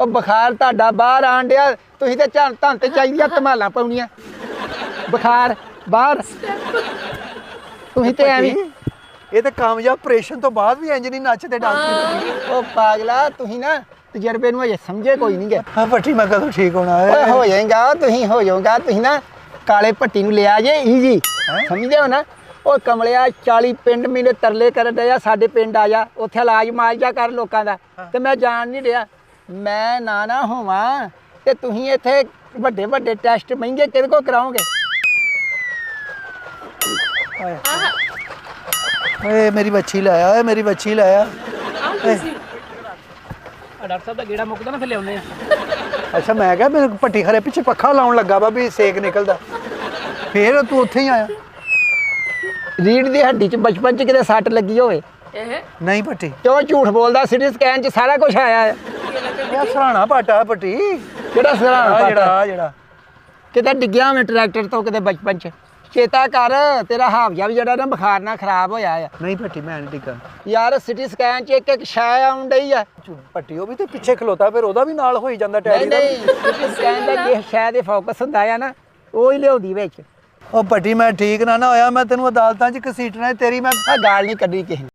ਉਹ ਬੁਖਾਰ ਤੁਹਾਡਾ ਬਾਹਰ ਆਣ ਡਿਆ ਤੁਸੀਂ ਤੇ ਝੰ ਧੰਨ ਤੇ ਚਾਹੀਦੀਆਂ ਧਮਾਲਾਂ ਪਾਉਣੀਆਂ। ਬੁਖਾਰ ਬਾਹਰ। ਤੁਸੀਂ ਤੇ ਐਵੇਂ ਇਹ ਤੇ ਕਾਮਯਾਬ ਆਪਰੇਸ਼ਨ ਤੋਂ ਬਾਅਦ ਵੀ ਇੰਜ ਨਹੀਂ ਨੱਚਦੇ ਡਾਂਸ ਉਹ ਪਾਗਲਾ ਤੁਸੀਂ ਨਾ ਤਜਰਬੇ ਨੂੰ ਅਜੇ ਸਮਝੇ ਕੋਈ ਨਹੀਂ ਗਏ ਹਾਂ ਭੱਟੀ ਮੈਂ ਕਦੋਂ ਠੀਕ ਹੋਣਾ ਹੈ? ਹੋ ਜਾਏਗਾ ਤੁਸੀਂ ਹੋ ਜਾਓਗਾ ਤੁਸੀਂ ਨਾ ਕਾਲੇ ਭੱਟੀ ਨੂੰ ਲਿਆ ਜੇ ਈਜੀ ਸਮਝਦੇ ਹੋ ਨਾ ਉਹ ਕਮਲਿਆ 40 ਪਿੰਡ ਮੈਨੂੰ ਤਰਲੇ ਕਰਨ ਡਿਆ ਸਾਡੇ ਪਿੰਡ ਆ ਜਾ ਉੱਥੇ ਇਲਾਜ ਮਾਲਜਾ ਕਰ ਲੋਕਾਂ ਦਾ। ਤੇ ਮੈਂ ਜਾਣ ਨਹੀਂ ਰਿਹਾ ਮੈਂ ਨਾ ਨਾ ਹੋਵਾਂ ਤੇ ਤੁਸੀਂ ਇੱਥੇ ਵੱਡੇ ਵੱਡੇ ਟੈਸਟ ਮਹਿੰਗੇ ਕਿਹਦੇ ਕੋ ਕਰਾਓਗੇ? ਓਏ ਮੇਰੀ ਬੱਚੀ ਲਾਇਆ ਓਏ ਮੇਰੀ ਬੱਚੀ ਲਾਇਆ ਆ। ਡਾਕਟਰ ਸਾਹਿਬ ਦਾ ਗੇੜਾ ਮੁੱਕਦਾ ਨਾ ਫਿਰ ਲਿਆਉਨੇ ਆ। ਅੱਛਾ ਮੈਂ ਕਿਹਾ ਮੇਰੇ ਭੱਟੀ ਖਰੇ ਪਿੱਛੇ ਪੱਖਾ ਲਾਉਣ ਲੱਗਾ ਵਾ ਵੀ ਸੇਕ ਨਿਕਲਦਾ। ਫੇਰ ਤੂੰ ਉੱਥੇ ਹੀ ਆਇਆ। ਰੀੜ ਦੀ ਹੱਡੀ 'ਚ ਬਚਪਨ 'ਚ ਕਿਤੇ ਸੱਟ ਲੱਗੀ ਹੋਵੇ? ਇਹ? ਨਹੀਂ ਭੱਟੀ ਕਿਉਂ ਝੂਠ ਬੋਲਦਾ? ਸਿਟੀ ਸਕੈਨ 'ਚ ਸਾਰਾ ਕੁਝ ਆਇਆ ਹੈ। ਇਹ ਸਰਾਣਾ ਪਾਟਾ ਭੱਟੀ ਕਿਹੜਾ ਸਰਾਣਾ ਜਿਹੜਾ ਪਾਟਾ? ਆ ਜਿਹੜਾ। ਕਿਤੇ ਡਿੱਗਿਆ ਹੋਵੇਂ ਟਰੈਕਟਰ ਤੋਂ ਕਿਤੇ ਬਚਪਨ 'ਚ। ਚੇਤਾ ਕਰ ਤੇਰਾ ਹਾਵਜਾ ਵੀ ਜਿਹੜਾ ਨਾ ਬੁਖਾਰ ਨਾਲ ਖਰਾਬ ਹੋਇਆ ਆ। ਨਹੀਂ ਭੱਟੀ ਮੈਂ ਨਹੀਂ ਟਿਕਾ ਯਾਰ ਸਿਟੀ ਸਕੈਨ 'ਚ ਇੱਕ ਇੱਕ ਸ਼ੈ ਆਉਣ ਡਈ ਆ। ਭੱਟੀ ਉਹ ਵੀ ਤੇ ਪਿੱਛੇ ਖਲੋਤਾ ਫਿਰ ਉਹਦਾ ਵੀ ਨਾਲ ਹੋਈ ਜਾਂਦਾ ਟੈਰੀ ਦਾ। ਨਹੀਂ ਸਿਟੀ ਸਕੈਨ ਦਾ ਜੇ ਸ਼ੈ ਦੇ ਫੋਕਸ ਹੁੰਦਾ ਆ ਨਾ ਉਹ ਹੀ ਲਿਆਉਂਦੀ ਵਿੱਚ। ਉਹ ਭੱਟੀ ਮੈਂ ਠੀਕ ਨਾ ਨਾ ਹੋਇਆ ਮੈਂ ਤੈਨੂੰ ਅਦਾਲਤਾਂ 'ਚ ਘਸੀਟਣਾ ਤੇਰੀ ਮੈਂ ਗਾਲ ਨਹੀਂ ਕੱਢੀ ਕਿਸੇ